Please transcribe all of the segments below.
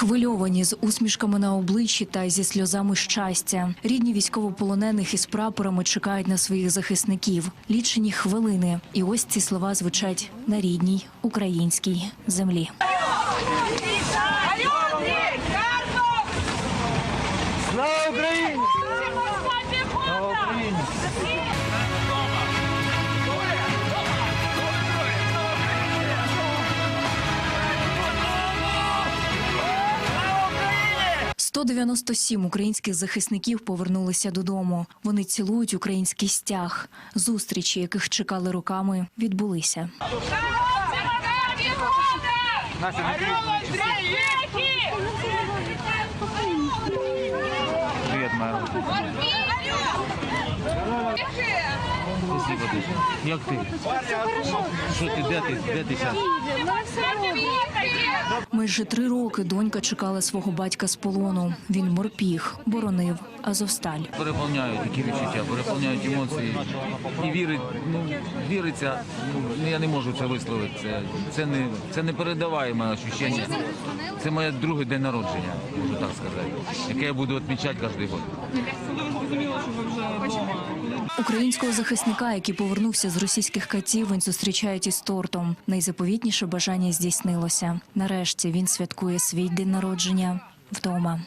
Схвильовані з усмішками на обличчі та зі сльозами щастя. Рідні військовополонених із прапорами чекають на своїх захисників. Лічені хвилини. І ось ці слова звучать на рідній українській землі. 197 українських захисників повернулися додому. Вони цілують український стяг. Зустрічі, яких чекали роками, відбулися. Привіт. Як ти? Що ти, де ти? Де ти зараз? Майже три роки донька чекала свого батька з полону. Він морпіг, боронив Азовсталь. Переповняють які відчуття, переповняють емоції. І вірить, ну, віриться, ну, я не можу це висловити. Це, це, не, це не передаваєме ощущення. Це моє друге день народження, можу так сказати, яке я буду відмічати кожен рік. Українського захисника, який повернувся з російських катівень, зустрічають із тортом. Найзаповітніше бажання здійснилося. Нарешті він святкує свій день народження вдома.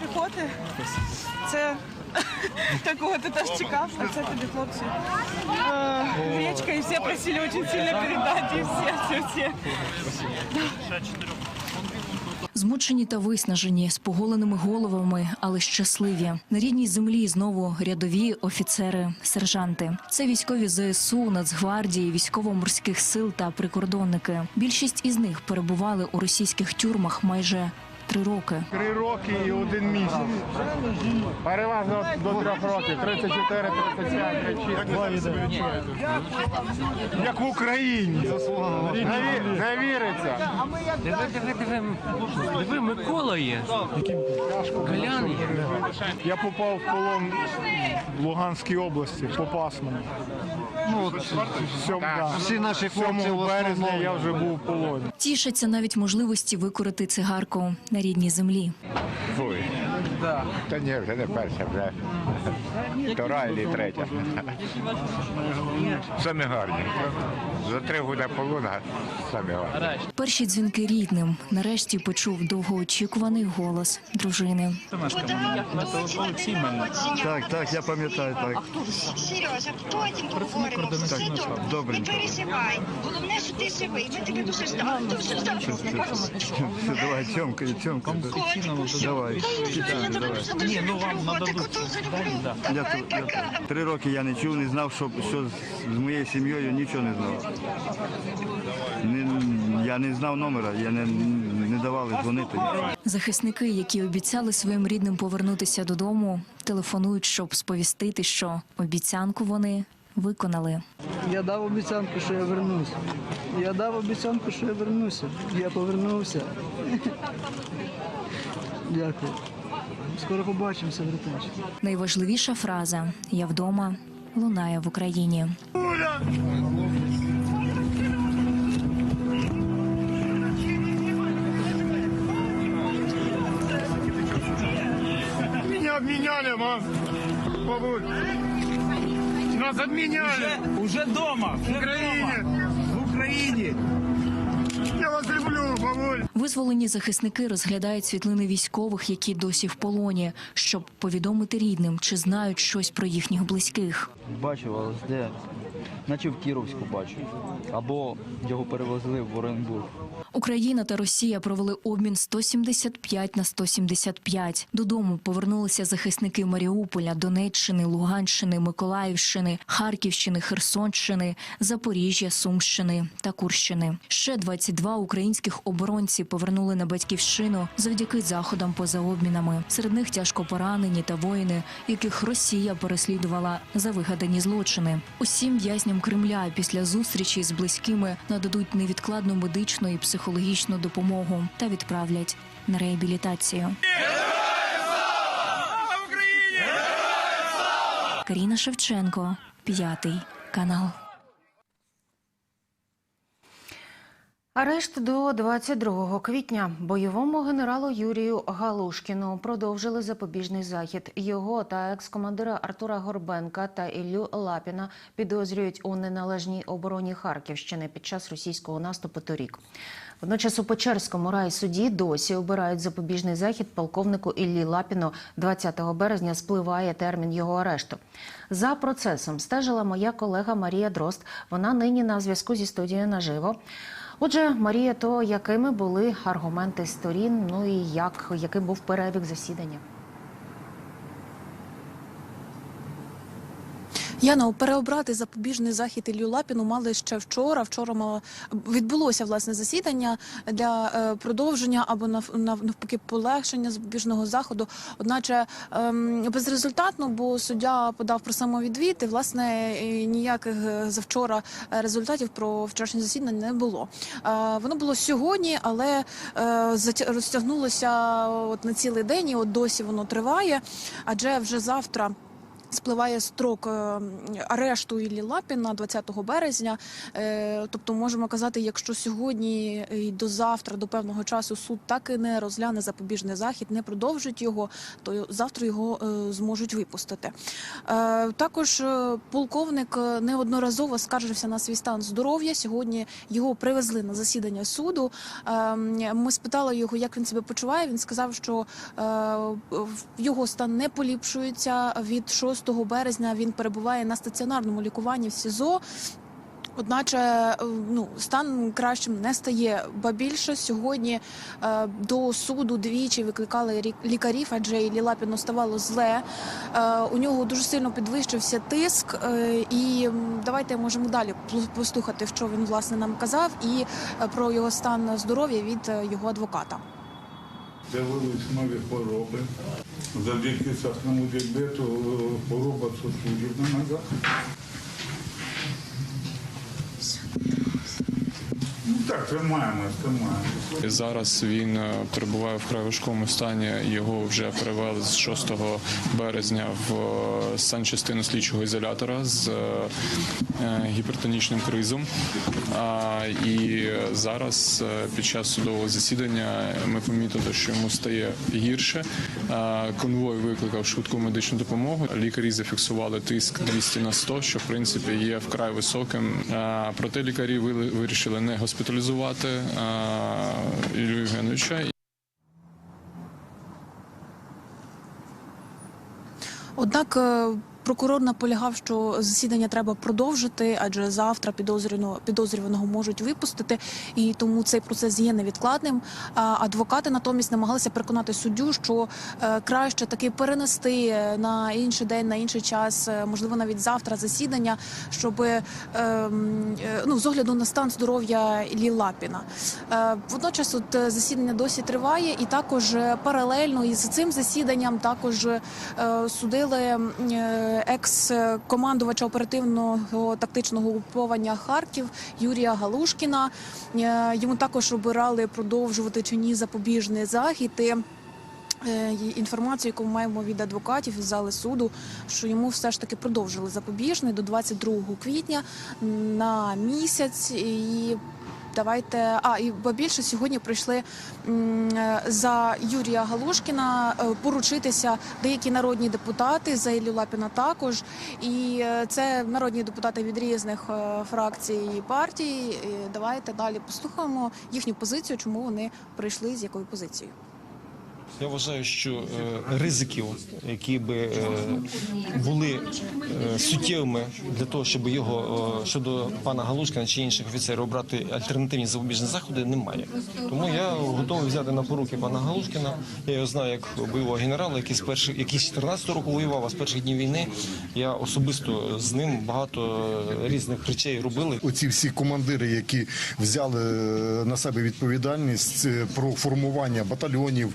піхоти. Це такого ти теж чекав, а це тобі хлопці. Е, Гречка, і всі просили дуже сильно передати, і всі, всі, всі. Змучені та виснажені, з поголеними головами, але щасливі. На рідній землі знову рядові офіцери, сержанти. Це військові ЗСУ, Нацгвардії, військово-морських сил та прикордонники. Більшість із них перебували у російських тюрмах майже три роки. Три роки і один місяць. Переважно до трьох років. 34, 35, 36. Як в Україні. Не, віриться. Диви, диви, диви, диви, Микола є. Колян є. Я попав в полон в Луганській області. Ну, от, сьом, да. Всі наші хлопці 7 в березня я вже був в полоні. Тішаться навіть можливості викорити цигарку на рідній землі. Фуй. Та ні, вже не перша, вже втора і третя. Самі гарні. За три роки полуна самі гарні. Перші дзвінки рідним. Нарешті почув довгоочікуваний голос дружини. Так, так, я пам'ятаю, так. Сережа, потім поговоримо. Все добре. Не переживай. Головне, що ти живий. Ми тебе дуже ждали. Дуже ждали. Давай, Тьомка, Тьомка. Давай. Ні, ну вам надо тут. три роки я не чув, не знав, що, що з, з моєю сім'єю нічого не знав. Не, я не знав номера, я не, не давали дзвонити. Захисники, які обіцяли своїм рідним повернутися додому, телефонують, щоб сповістити, що обіцянку вони виконали. Я дав обіцянку, що я вернуся. Я дав обіцянку, що я вернуся. Я повернувся. Дякую. Скоро побачимося, братанчик. Найважливіша фраза Я вдома лунає в Україні. Меня обміняли, мам. Бабуль. Нас обміняли. Уже дома. В Україні. В Україні. Вас бабуль. Визволені захисники розглядають світлини військових, які досі в полоні, щоб повідомити рідним, чи знають щось про їхніх близьких. Бачив, але де? Наче в Кіровську бачу. Або його перевезли в Оренбург. Україна та Росія провели обмін 175 на 175. Додому повернулися захисники Маріуполя, Донеччини, Луганщини, Миколаївщини, Харківщини, Херсонщини, Запоріжжя, Сумщини та Курщини. Ще 22 українських оборонці повернули на батьківщину завдяки заходам поза обмінами. Серед них тяжко поранені та воїни, яких Росія переслідувала за вигадані злочини. Усім в'язням Кремля після зустрічі з близькими нададуть невідкладну медичну і психологічну допомогу та відправлять на реабілітацію. Каріна Шевченко, п'ятий канал. Арешт до 22 квітня бойовому генералу Юрію Галушкіну продовжили запобіжний захід. Його та екс-командира Артура Горбенка та Іллю Лапіна підозрюють у неналежній обороні Харківщини під час російського наступу торік. Водночас у Печерському райсуді досі обирають запобіжний захід полковнику Іллі Лапіну. 20 березня спливає термін його арешту. За процесом стежила моя колега Марія Дрозд. Вона нині на зв'язку зі студією наживо. Отже, Марія, то якими були аргументи сторін? Ну і як яким був перебіг засідання? Яна, переобрати запобіжний захід Іллю Лапіну мали ще вчора. Вчора мало відбулося власне засідання для е, продовження або нав- нав- навпаки полегшення запобіжного заходу. Одначе ем, безрезультатно, бо суддя подав про самовідвід, і власне ніяких е, завчора е, результатів про вчорашнє засідання не було. Воно було сьогодні, але розтягнулося от на цілий день, і от досі воно триває, адже вже завтра. Спливає строк е, арешту Іллі Лапіна 20 березня. Е, Тобто можемо казати, якщо сьогодні і до завтра, до певного часу, суд так і не розгляне запобіжний захід, не продовжить його, то завтра його е, зможуть випустити. Також полковник неодноразово скаржився на свій стан здоров'я. Сьогодні його привезли на засідання суду. Ми спитали його, як він себе почуває. Він сказав, що його стан не поліпшується. Від 6 березня він перебуває на стаціонарному лікуванні в СІЗО. Одначе е, ну стан кращим не стає. Ба більше сьогодні е, до суду двічі викликали лікарів, адже Іллі Лапіну ставало зле. Е, у нього дуже сильно підвищився тиск. Е, і давайте можемо далі послухати, що він власне нам казав, і е, про його стан здоров'я від е, його адвоката. З'явились нові хвороби. Завдяки сахному діабету е, хвороба сосудів на ногах. Так, тримаємось, тримаємось. Зараз він е, перебуває в край важкому стані. Його вже перевели з 6 березня в е, санчастину слідчого ізолятора з е, гіпертонічним кризом. І зараз під час судового засідання ми помітили, що йому стає гірше. Конвой викликав швидку медичну допомогу. Лікарі зафіксували тиск 200 на 100, що в принципі є вкрай високим. Проте лікарі вирішили не госпіталізувати а, Іллю Євгеновича. Однак е, прокурор наполягав, що засідання треба продовжити, адже завтра підозрюваного, підозрюваного можуть випустити, і тому цей процес є невідкладним. Адвокати натомість намагалися переконати суддю, що е, краще таки перенести е, на інший день, на інший час, е, можливо, навіть завтра засідання, щоб е, м, е, ну з огляду на стан здоров'я Іллі Лапіна. Водночас, от засідання досі триває, і також паралельно із цим засіданням також судили екс-командувача оперативного тактичного угруповання Харків Юрія Галушкіна. Е, Йому також обирали продовжувати чи ні запобіжний захід. Е, і інформацію, яку ми маємо від адвокатів із зали суду, що йому все ж таки продовжили запобіжний до 22 квітня на місяць. І давайте а і ба більше сьогодні прийшли е, за Юрія Галушкіна е, поручитися деякі народні депутати за Іллю Лапіна також. І е, це народні депутати від різних фракцій і партій. І Давайте далі послухаємо їхню позицію, чому вони прийшли з якою позицією. Я вважаю, що е, ризиків, які би е, були е, суттєвими для того, щоб його щодо пана Галушкина чи інших офіцерів обрати альтернативні запобіжні заходи, немає. Тому я готовий взяти на поруки пана Галушкина. Я його знаю як бойового генерала, який з перших, який з 14 року воював, а з перших днів війни я особисто з ним багато різних речей робили. Оці всі командири, які взяли на себе відповідальність про формування батальйонів,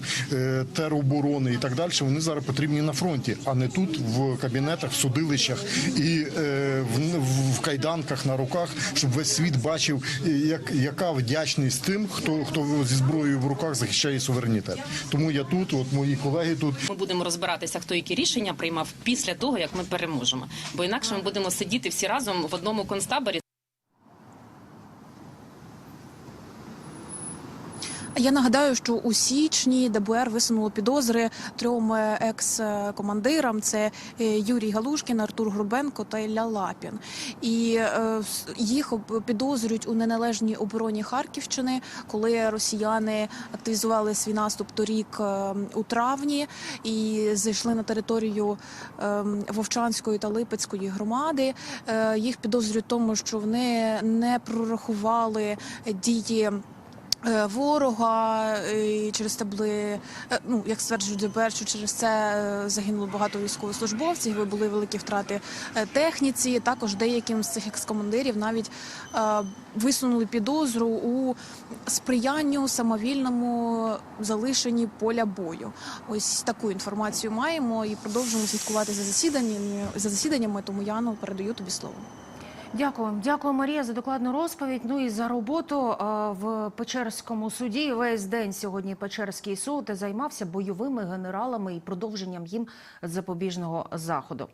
тероборони і так далі, вони зараз потрібні на фронті, а не тут, в кабінетах, в судилищах і е, в, кайданках на руках, щоб весь світ бачив, е, як, яка вдячність тим, хто, хто зі зброєю в руках захищає суверенітет. Тому я тут, от мої колеги тут. Ми будемо розбиратися, хто які рішення приймав після того, як ми переможемо. Бо інакше ми будемо сидіти всі разом в одному концтаборі. Я нагадаю, що у січні ДБР висунуло підозри трьом е, екс-командирам: це е, Юрій Галушкін, Артур Грубенко та Ілля Лапін. І е, їх підозрюють у неналежній обороні Харківщини, коли росіяни активізували свій наступ торік у травні і зайшли на територію Вовчанської та Липецької громади. Їх підозрюють в тому, що вони не прорахували дії. Е, Ворога е, і через це були, е, ну як стверджують ДБР, що через це загинуло багато військовослужбовців. Були великі втрати техніці. Також деяким з цих екскомандирів навіть висунули підозру у сприянню самовільному залишенні поля бою. Ось таку інформацію маємо і продовжуємо слідкувати за засіданнями. За засіданнями, тому Яну передаю тобі слово. Дякую, дякую, Марія, за докладну розповідь. Ну і за роботу е, в Печерському суді. Весь день сьогодні Печерський суд займався бойовими генералами і продовженням їм запобіжного заходу.